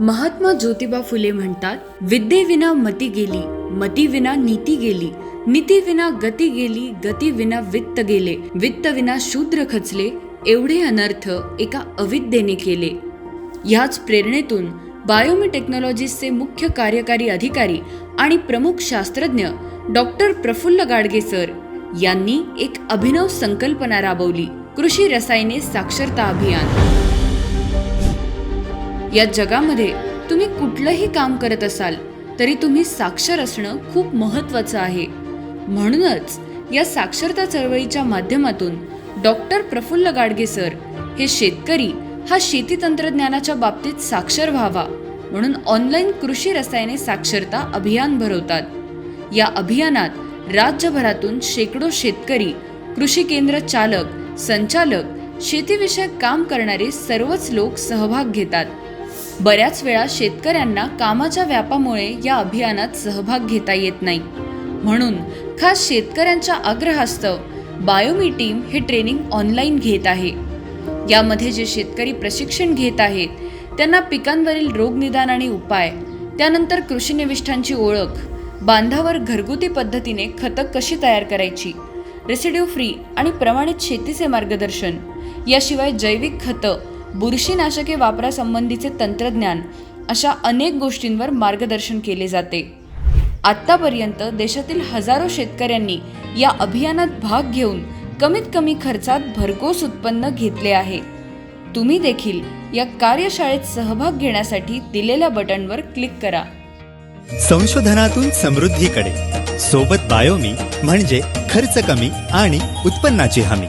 महात्मा ज्योतिबा फुले म्हणतात विद्येविना मती गेली मती विना नीती गेली नीती विना गती गेली गती विना वित्त गेले वित्त विना शूद्र खचले एवढे अनर्थ एका अविद्येने केले. ह्याच प्रेरणेतून बायोमिटेक्नॉलॉजीसचे मुख्य कार्यकारी अधिकारी आणि प्रमुख शास्त्रज्ञ डॉक्टर प्रफुल्ल गाडगे सर यांनी एक अभिनव संकल्पना राबवली कृषी रसायने साक्षरता अभियान. या जगामध्ये तुम्ही कुठलंही काम करत असाल तरी तुम्ही साक्षर असणं खूप महत्वाचं आहे. म्हणूनच या साक्षरता चळवळीच्या माध्यमातून डॉक्टर प्रफुल्ल गाडगे सर हे शेतकरी हा शेती तंत्रज्ञानाच्या बाबतीत साक्षर व्हावा म्हणून ऑनलाईन कृषी रसायने साक्षरता अभियान भरवतात. या अभियानात राज्यभरातून शेकडो शेतकरी कृषी केंद्र चालक संचालक शेतीविषयक काम करणारे सर्वच लोक सहभाग घेतात. बऱ्याच वेळा शेतकऱ्यांना कामाच्या व्यापामुळे या अभियानात सहभाग घेता येत नाही. म्हणून खास शेतकऱ्यांच्या आग्रहास्तव बायोमी टीम हे ट्रेनिंग ऑनलाईन घेत आहे. यामध्ये जे शेतकरी प्रशिक्षण घेत आहेत त्यांना पिकांवरील रोगनिदान आणि उपाय त्यानंतर कृषीनिविष्ठांची ओळख बांधावर घरगुती पद्धतीने खतं कशी तयार करायची रेसिड्यू फ्री आणि प्रमाणित शेतीचे मार्गदर्शन याशिवाय जैविक खतं बुरशीनाशके वापरासंबंधीचे तंत्रज्ञान अशा अनेक गोष्टींवर मार्गदर्शन केले जाते. आत्तापर्यंत देशातील हजारो शेतकऱ्यांनी या अभियानात भाग घेऊन कमीत कमी खर्चात भरघोस उत्पन्न घेतले आहे. तुम्ही देखील या कार्यशाळेत सहभाग घेण्यासाठी दिलेल्या बटनवर क्लिक करा. संशोधनातून समृद्धीकडे. सोबत बायोमी म्हणजे खर्च कमी आणि उत्पन्नाची हमी.